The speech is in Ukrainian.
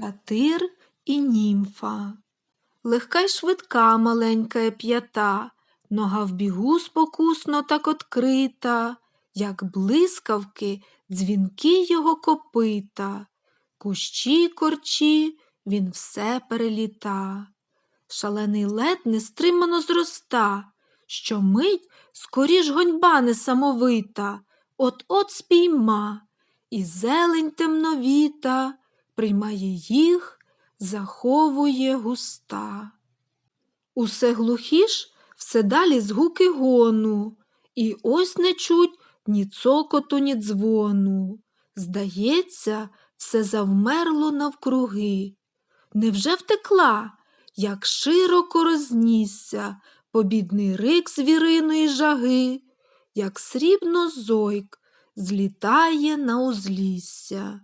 Сатир і німфа. Легка й швидка маленька п'ята, нога в бігу спокусно так открита, як блискавки, дзвінкі його копита, кущі корчі, він все переліта. Шалений лед нестримано зроста, що мить скоріш гоньба несамовита, от-от спійма, і зелень темновіта приймає їх, заховує густа. Усе глухіш, все далі згуки гону, і ось не чуть ні цокоту, ні дзвону. Здається, все завмерло навкруги. Невже втекла, як широко рознісся побідний рик звіриної жаги, як срібно зойк злітає на узлісся.